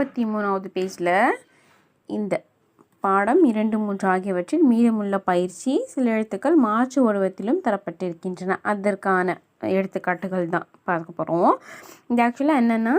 நாற்பத்தி மூணாவது பேஜில் இந்த பாடம் இரண்டு மூன்று ஆகியவற்றில் மீதமுள்ள பயிற்சி சில எழுத்துக்கள் மாற்று உருவத்திலும் தரப்பட்டிருக்கின்றன. அதற்கான எடுத்துக்காட்டுகள் தான் பார்க்க போகிறோம் இது ஆக்சுவலாக என்னென்னா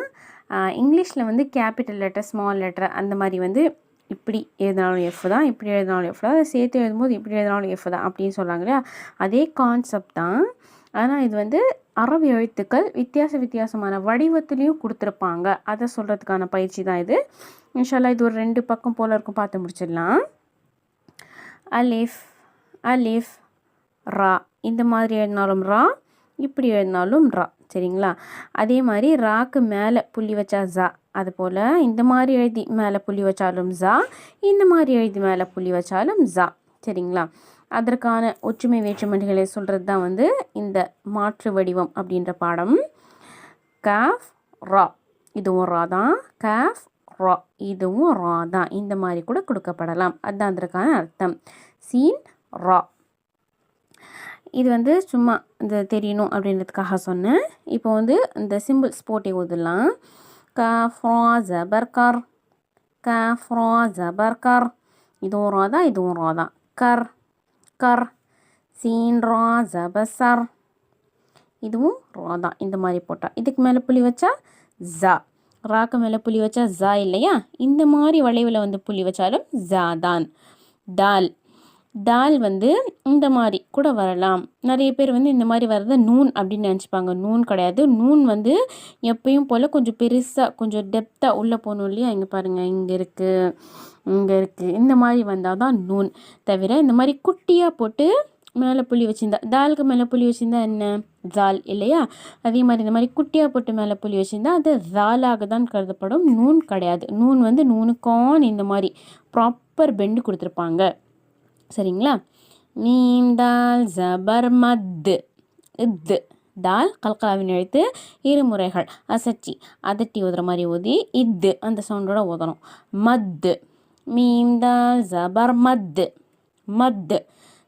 இங்கிலீஷில் வந்து கேபிட்டல் லெட்டர் ஸ்மால் லெட்டர் அந்த மாதிரி வந்து இப்படி எழுதினாலும் எஃப் தான் இப்படி எழுதினாலும் எஃப் தான். அதை சேர்த்து எழுதும்போது இப்படி எழுதினாலும் எஃப் தான் அப்படின்னு சொல்கிறாங்க இல்லையா? அதே கான்செப்ட் தான் ஆனால் இது வந்து அரபு எழுத்துக்கள் வித்தியாச வித்தியாசமான வடிவத்துலேயும் கொடுத்துருப்பாங்க. அதை சொல்கிறதுக்கான பயிற்சி தான் இது. இன்ஷால்லா இது ஒரு ரெண்டு பக்கம் போல் இருக்கும். பார்த்து முடிச்சிடலாம். அலிஃப் அலிஃப் ரா. இந்த மாதிரி எழுதினாலும் ரா இப்படி எழுதினாலும் ரா. சரிங்களா? அதே மாதிரி ராக்கு மேலே புள்ளி வச்சா ஜா. அது போல் இந்த மாதிரி எழுதி மேலே புள்ளி வச்சாலும் ஜா இந்த மாதிரி எழுதி மேலே புள்ளி வச்சாலும் ஜா. சரிங்களா? அதற்கான ஒற்றுமை வேற்றுமைகளை சொல்கிறது தான் வந்து இந்த மாற்று வடிவம் அப்படின்ற பாடம். காஃப் ரா. இதுவும் ரா தான். காஃப் ரா. இதுவும் ரா தான். இந்த மாதிரி கூட கொடுக்கப்படலாம். அதுதான் அதற்கான அர்த்தம். சீன் ரா. இது வந்து சும்மா இந்த தெரியணும் அப்படின்றதுக்காக சொன்னேன். இப்போ வந்து இந்த சிம்பிள்ஸ் போட்டி ஊதலாம் க ஃப்ரா ஜபர்கர். க ஃப்ரா ஜபர்கர். இதுவும் ரா தான் இதுவும் ரா தான். கர். கர் சீன் ரா ஜபசர் இதுவும் ரா தான். இந்த மாதிரி போட்டால் இதுக்கு மேலே புள்ளி வச்சா ஜா. ராக்கு மேலே புள்ளி வச்சா ஜா இல்லையா? இந்த மாதிரி வளைவில் வந்து புள்ளி வச்சாலும் ஜா தான். தால் தால் வந்து இந்த மாதிரி கூட வரலாம். நிறைய பேர் வந்து இந்த மாதிரி வர்றத நூன் அப்படின்னு நினச்சிப்பாங்க. நூன் கிடையாது. நூன் வந்து எப்பயும் போல் கொஞ்சம் பெருசாக கொஞ்சம் டெப்த்தாக உள்ளே போகணும் இல்லையா? இங்கே பாருங்கள் இங்கே இருக்குது இங்கே இருக்குது இந்த மாதிரி வந்தால் தான் நூன். தவிர இந்த மாதிரி குட்டியாக போட்டு மேலே புள்ளி வச்சுருந்தா தாலுக்கு மேலே புள்ளி வச்சுருந்தா என்ன? ஜால் இல்லையா? அதே மாதிரி இந்த மாதிரி குட்டியாக போட்டு மேலே புள்ளி வச்சுருந்தா அது ஜாலாக தான் கருதப்படும். நூன் கிடையாது. நூன் வந்து நூனுக்கான் இந்த மாதிரி ப்ராப்பர் பெண்டு கொடுத்துருப்பாங்க. சரிங்களா? மீம் தால் ஜபர் மத்து இத்து தால் கல்கலாவின் எழுத்து இரு முறைகள். அசச்சி அதட்டி ஊதுற மாதிரி ஊதி இத்து அந்த சவுண்டோட ஊதணும் மத்து மீம் தால் ஜபர் மத்து மத்து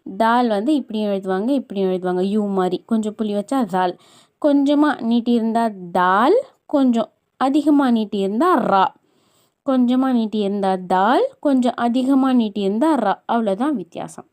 தால் வந்து இப்படியும் எழுதுவாங்க இப்படியும் எழுதுவாங்க. யூ மாதிரி. கொஞ்சம் புளி வச்சா தால். கொஞ்சமாக நீட்டி இருந்தால் தால் கொஞ்சம் அதிகமாக நீட்டி இருந்தால் ரா. கொஞ்சமாக நீட்டியிருந்தால் தால் கொஞ்சம் அதிகமாக நீட்டியிருந்தால் ர. ரா அவ்வளோதான் வித்தியாசம்.